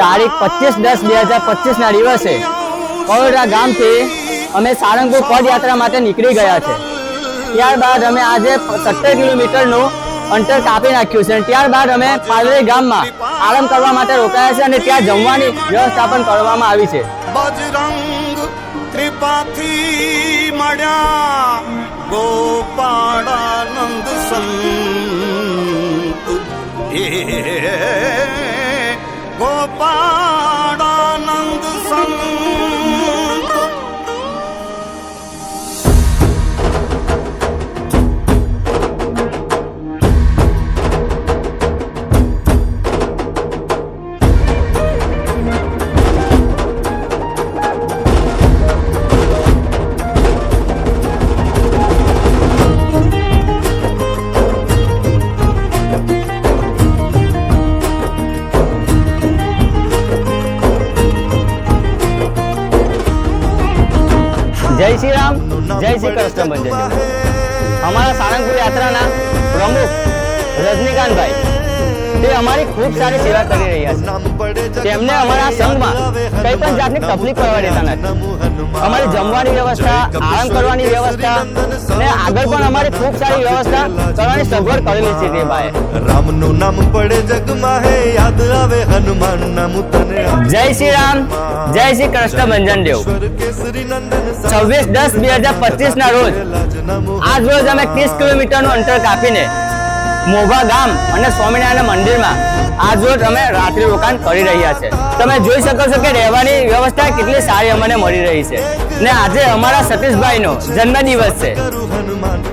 તારીખ પચીસ દસ બે હજાર પચીસના દિવસે કરોડા ગામથી અમે સારંગપુર પદયાત્રા માટે નીકળી ગયા છે. ત્યારબાદ અમે આજે સત્તર કિલોમીટરનું અંતર કાપી નાખ્યું છે અને ત્યારબાદ અમે પાલરી ગામમાં આરામ કરવા માટે રોકાયા છે અને ત્યાં જમવાની વ્યવસ્થા પણ કરવામાં આવી છે. બજરંગ કૃપાથી મળ્યા, ગોપાળાનંદ સંત. જય શ્રી રામ જય શ્રી કૃષ્ણ બંજન અમારા સારંગપુર યાત્રાના પ્રમુખ રજનીકાંતભાઈ. તે અમારી ખૂબ સારી સેવા કરી રહ્યા છે. તેમને અમારા સંઘમાં કંઈ પણ જાતની તકલીફ પડવા દેતા નથી. અમારી જમવાની વ્યવસ્થા આરામ કરવાની વ્યવસ્થા ને આગળ પણ અમારી ખૂબ સારી વ્યવસ્થા કરવાની સગવડ કરેલી છે તે ભાઈ રામનું નામ પડે જગમાં હે યાદ આવે હનુમાન નામ તને. જય શ્રી રામ જય શ્રી કૃષ્ણ ભંજન દેવ. છવ્વીસ દસ બે હજાર પચીસ ના રોજ આજ રોજ અમે ત્રીસ કિલોમીટરનું અંતર કાપીને મોભા ગામ અને સ્વામિનારાયણ મંદિરમાં આજ રોજ અમે રાત્રિ રોકાણ કરી રહ્યા છે. તમે જોઈ શકો છો કે રહેવાની વ્યવસ્થા કેટલી સારી અમને મળી રહી છે. ને આજે અમારા સતીશભાઈનો જન્મદિવસ છે.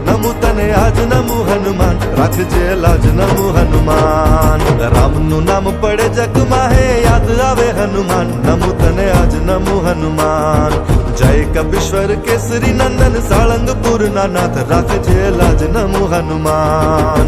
નમુ તને આજ નમુ હનુમાન રાખજે લાજ નમુ હનુમાન રામનું નામ પડે જગમાં હે યાદ આવે હનુમાન નમુ તને આજ નમુ હનુમાન જય કપિશ્વર કેસરી નંદન સાળંગપુર ના નાથ. રાખજે લાજ નમુ હનુમાન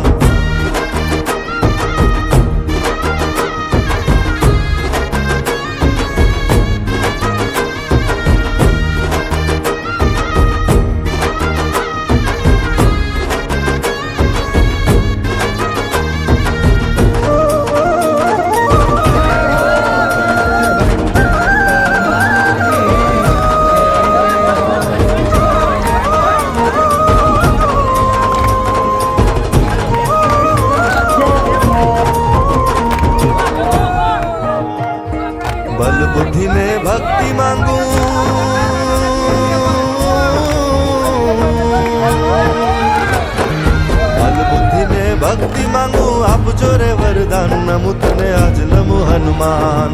માંગુ આપજો રે વરદાન નમુ તને આજ નમુ હનુમાન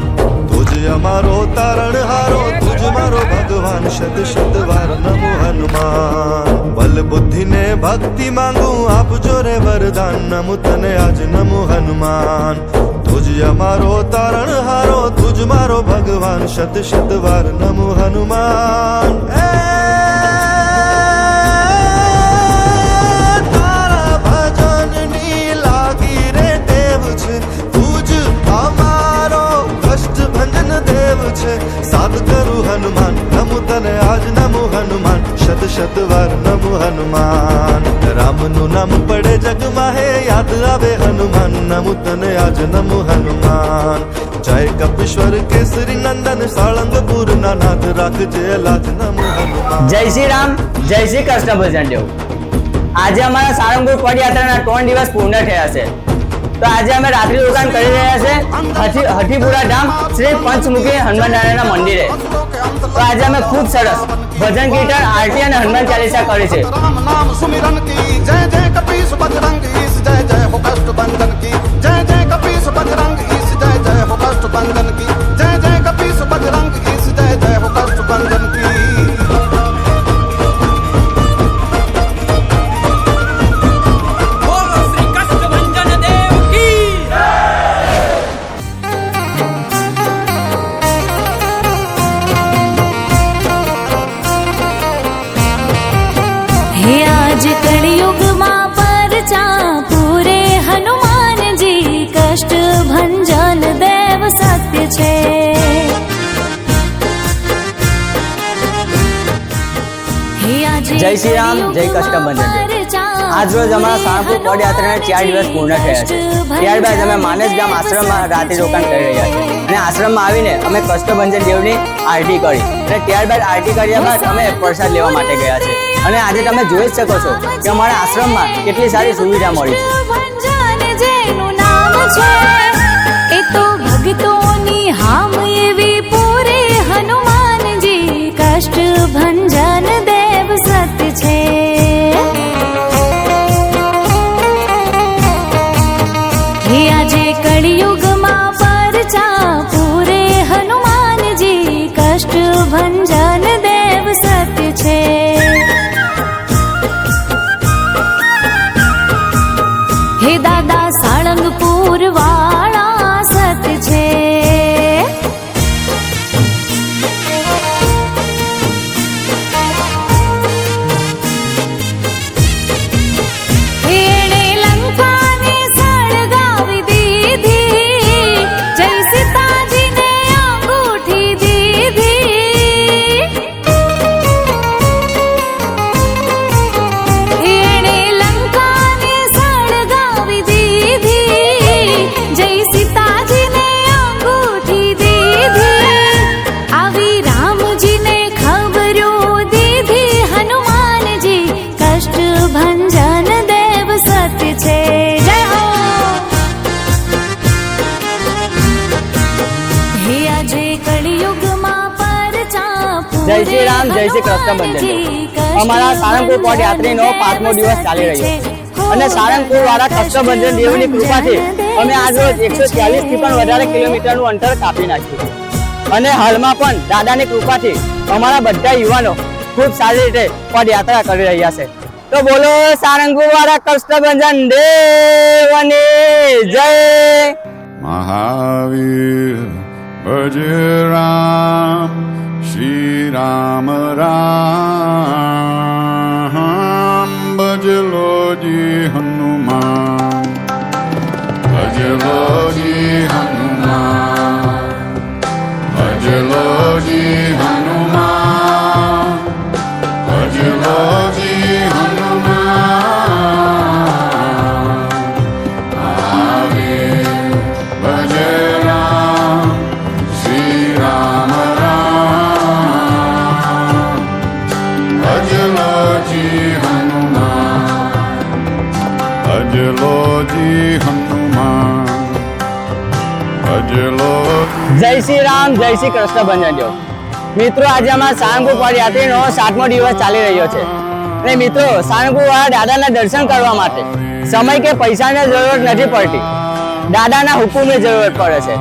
તુજ અમારો તારણ હારો તુજ મારો ભગવાન શત શત વાર નમો હનુમાન બલ બુદ્ધિ ને ભક્તિ માંગુ આપજો રે વરદાન નમુ તને આજ નમો હનુમાન તુજ અમારો તારણ હારો તુજ મારો ભગવાન શત શત વાર નમો હનુમાન એ છે સાદ કરું હનુમાન, નમુ તને આજ નમો હનુમાન, શત શત વાર નમો હનુમાન. રામનું નામ પડે જગમાં હે યાદ આવે હનુમાન, નમુ તને આજ નમો હનુમાન. જય કપીશ્વર કેસરી નંદન, સાળંગપુર ના નાથ રાખજે લાજ નમો હનુમાન. જય શ્રી રામ, જય શ્રી કૃષ્ણ ભજન દેવ. આજે અમારા સાળંગપુર પદયાત્રાના ત્રણ દિવસ પૂર્ણ થયા છે. તો આજે અમે રાત્રિ રોકાણ કરી રહ્યા છે. હઠીપુરા ધામ શ્રી પંચમુખી હનુમાન નારાયણના મંદિરે. તો આજે અમે ખૂબ સરસ ભજન કીર્તન, આરતી અને હનુમાન ચાલીસા કરી છે. જય જય કપીશ બજરંગ, જય જય હુકષ્ટ બંધન કી, જય જય કપીશ બજરંગ. પરચા પૂરે હનુમાનજી કષ્ટ ભંજન દેવ સત્ય છે જય શ્રી રામ, જય કષ્ટભંજન. આજ રોજ અમારા સારંગપુર પદયાત્રાના ચાર દિવસ પૂર્ણ થયા છે ત્યારબાદ અમે માનસ ગામ આશ્રમમાં રાત્રિ રોકાણ કરી રહ્યા છીએ. અને આશ્રમમાં આવીને અમે કષ્ટભંજન દેવની આરતી કરી. અને ત્યારબાદ આરતી કર્યા બાદ અમે પ્રસાદ લેવા માટે ગયા છે અને આજે તમે જોઈ જ શકો છો કે અમારા આશ્રમમાં કેટલી સારી સુવિધા મળી છે. એ તો ભક્તોની હામ એવી પૂરે હનુમાનજી કષ્ટ ભંજન જય શ્રી રામ જય શ્રી કૃષ્ણ બંધન અમારા સારંગપુર પદયાત્રીનો પાંચમો દિવસ ચાલી રહ્યો છે. અને સારંગપુર વાળા કૃષ્ણ બંધન દેવની કૃપાથી અમે આજ રોજ એકસો ચાલીસથી પણ વધારે કિલોમીટરનું અંતર કાપી નાખ્યું અને હાલમાં પણ દાદાની કૃપાથી અમારા બધા યુવાનો ખૂબ સારી રીતે પદયાત્રા કરી રહ્યા છે. તો બોલો સારંગપુર વાળા કૃષ્ણ બંધન દેવની જય. મહાવીર ભજ રામ राम राम भज लो जी हनुमान શ્રી રામ જય શ્રી કૃષ્ણ ભંજનજો. મિત્રો, આજે અમારા સારંગપુર પદયાત્રીનો સાતમો દિવસ ચાલી રહ્યો છે. અને મિત્રો સારંગપુર દાદાના દર્શન કરવા માટે સમય કે પૈસાની જરૂરત નથી પડતી. દાદાના હુકુમની જરૂરત પડે છે.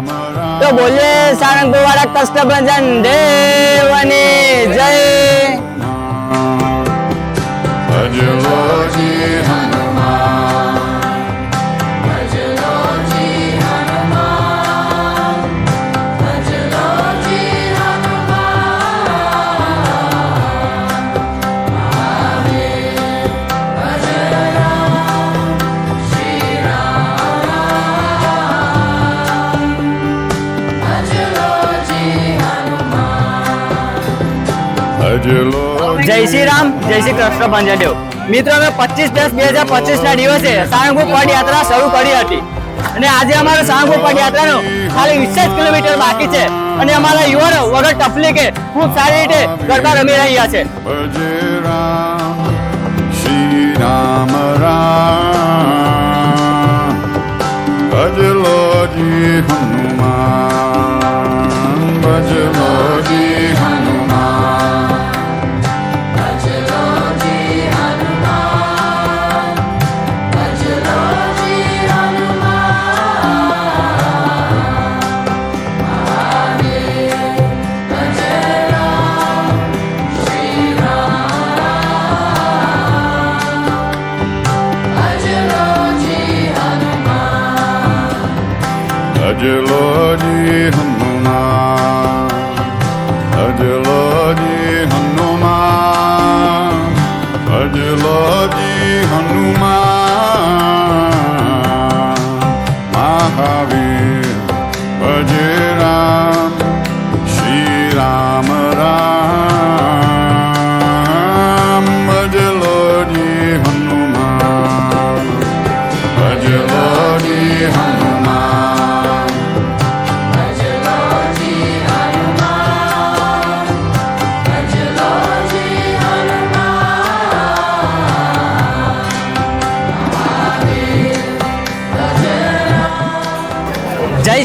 તો બોલે સારંગપુર વાળા કષ્ટભંજન દેવની જય. જય શ્રી રામ જય શ્રી કૃષ્ણ પંજદેવ મિત્રો અમે પચીસ દસ બે હજાર પચીસ ના દિવસે સાળંગપુર પદયાત્રા શરૂ કરી હતી. અને આજે અમારે સાળંગપુર પદયાત્રાનો ખાલી વીસ કિલોમીટર બાકી છે. અને અમારા યુવાનો વગર તકલીકે ખૂબ સારી રીતે ગરબા રમી રહ્યા છે. શ્રી રામ રામ.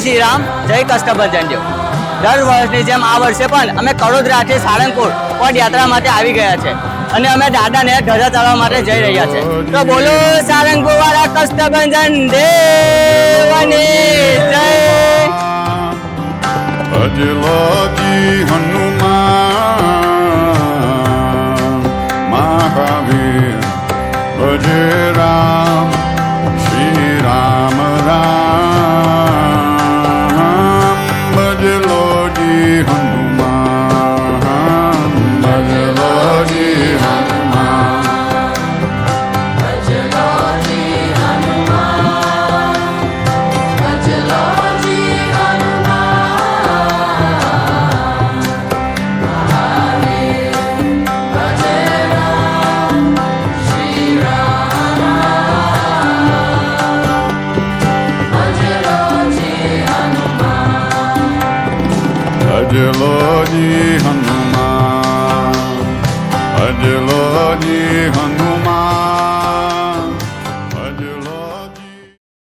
શ્રી રામ જય કષ્ટભંજન દેવ દર વર્ષની જેમ આ વર્ષે પણ અમે કડોદરાથી સાળંગપુર પદયાત્રા માટે આવી ગયા છે અને અમે દાદાને ધજા ચડવા માટે જઈ રહ્યા છે. તો બોલો સાળંગપુર વાળા કષ્ટભંજન દેવની જય. અજલાજી હનુમાન, મહાવીર ભજે